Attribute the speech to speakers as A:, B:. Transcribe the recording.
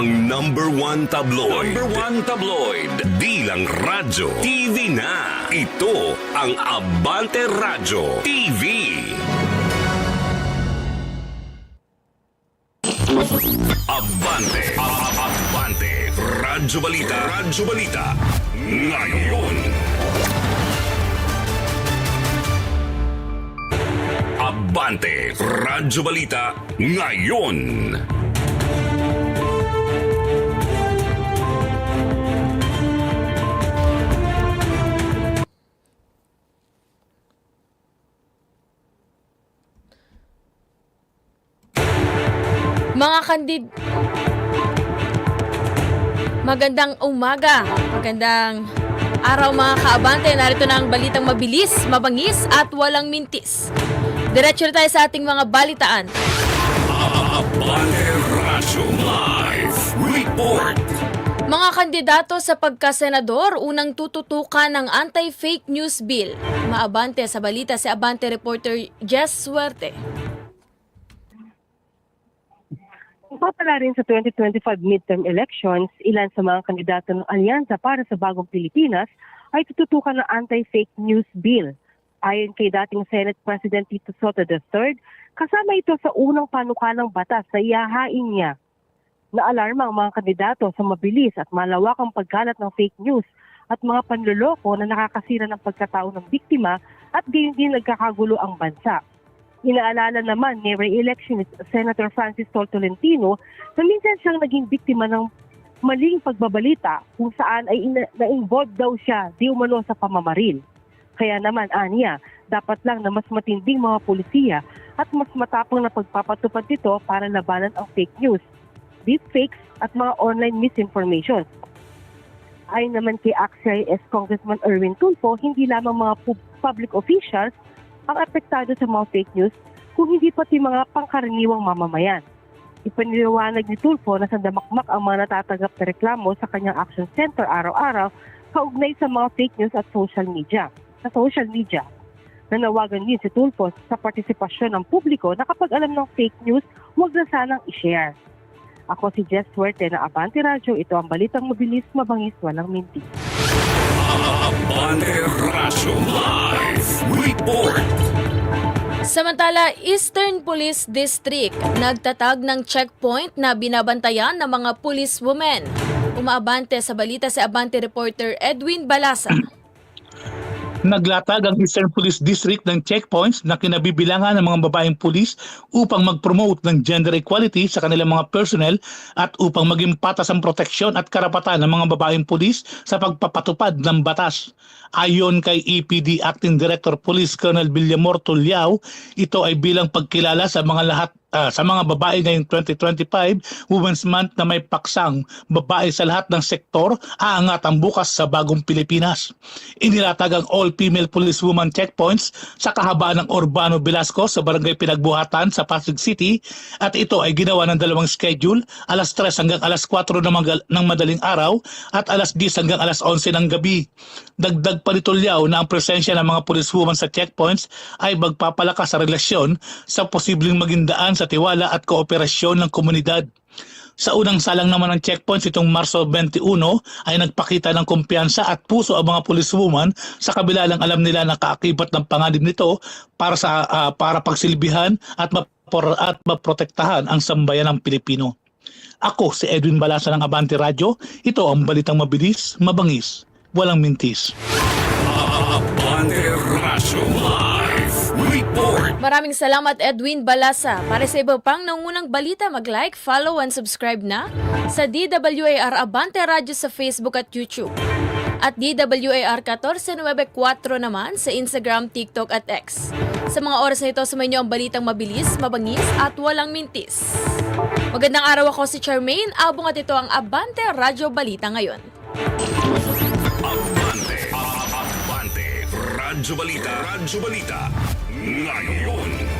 A: Ang number one tabloid. Number one tabloid. Di lang radyo. TV na. Ito ang Abante Radyo TV. Abante. Abante. Radyo Balita. Radyo Balita. Ngayon. Abante. Radyo Balita. Ngayon.
B: Mga kandid... Magandang umaga, magandang araw mga kaabante. Narito na ang balitang mabilis, mabangis at walang mintis. Diretso na tayo sa ating mga balitaan. Mga kandidato sa pagkasenador, unang tututukan ng anti-fake news bill. Maabante sa balita si Abante reporter Jess Suerte.
C: Papala rin sa 2025 midterm elections, ilan sa mga kandidato ng Alyansa para sa Bagong Pilipinas ay tututukan ng anti-fake news bill. Ayon kay dating Senate President Tito Soto III, kasama ito sa unang panukalang batas na ihahain niya. Naalarma ang mga kandidato sa mabilis at malawakang pagkalat ng fake news at mga panloloko na nakakasira ng pagkatao ng biktima at gayon din nagkakagulo ang bansa. Inaalala naman ni re-electionist Senator Francis Tol Tolentino na minsan siyang naging biktima ng maling pagbabalita kung saan ay na-involve daw siya di umano sa pamamaril. Kaya naman, aniya, dapat lang na mas matinding mga polisiya at mas matapang na pagpapatupad nito para labanan ang fake news, deepfakes at mga online misinformation. Ayon naman kay AXIS Congressman Erwin Tulfo, hindi lamang mga pu- public officials ang apektado sa mga fake news kung hindi pati mga pangkaraniwang mamamayan. Ipiniliwanag ni Tulfo na sandamakmak ang mga natatanggap na reklamo sa kanyang action center araw-araw kaugnay sa mga fake news at social media. Sa social media, nanawagan din si Tulfo sa partisipasyon ng publiko na kapag alam ng fake news, huwag na sanang i-share. Ako si Jess Suerte na Abante Radio. Ito ang balitang mabilis, mabangis, walang minti.
A: Abante Radyo Live Report.
B: Samantala, Eastern Police District nagtatag ng checkpoint na binabantayan ng mga policewomen. Umaabante sa balita si Abante reporter Edwin Balasa.
D: Naglatag ang Eastern Police District ng checkpoints na kinabibilangan ng mga babaeng pulis upang mag-promote ng gender equality sa kanilang mga personnel at upang maging patas ang proteksyon at karapatan ng mga babaeng pulis sa pagpapatupad ng batas. Ayon kay EPD Acting Director Police Colonel Villamor Tulyao, ito ay bilang pagkilala sa mga lahat ah, sa mga babae ngayong 2025 Women's Month na may paksang babae sa lahat ng sektor aangat ang bukas sa bagong Pilipinas. Inilatag ang all-female policewoman checkpoints sa kahabaan ng Urbano Velasco sa barangay Pinagbuhatan sa Pasig City at ito ay ginawa ng dalawang schedule alas 3 hanggang alas 4 ng, magal- ng madaling araw at alas 10 hanggang alas 11 ng gabi. Dagdag pa nito Liao na ang presensya ng mga policewoman sa checkpoints ay magpapalakas sa relasyon sa posibleng maging daan sa tiwala at kooperasyon ng komunidad. Sa unang salang naman ng checkpoints itong Marso 21 ay nagpakita ng kumpiyansa at puso ang mga policewoman sa kabila ng alam nila na kaakibat ng panganib nito para sa ah, para pagsilbihan at mapor, at maprotektahan ang sambayan ng Pilipino. Ako si Edwin Balasa ng Abante Radio. Ito ang balitang mabilis, mabangis, walang mintis.
A: Abante Radyo Live Report.
B: Maraming salamat Edwin Balasa. Para sa iba pang nangunang balita, mag-like, follow, and subscribe na sa DWAR Abante Radio sa Facebook at YouTube. At DWAR 1494 naman sa Instagram, TikTok at X. Sa mga oras na ito, sumayin niyo ang balitang mabilis, mabangis at walang mintis. Magandang araw ako si Charmaine Abong at ito ang Abante Radio Balita ngayon.
A: Abante. Abante. Radyo Balita. Radyo Balita. Ngayon.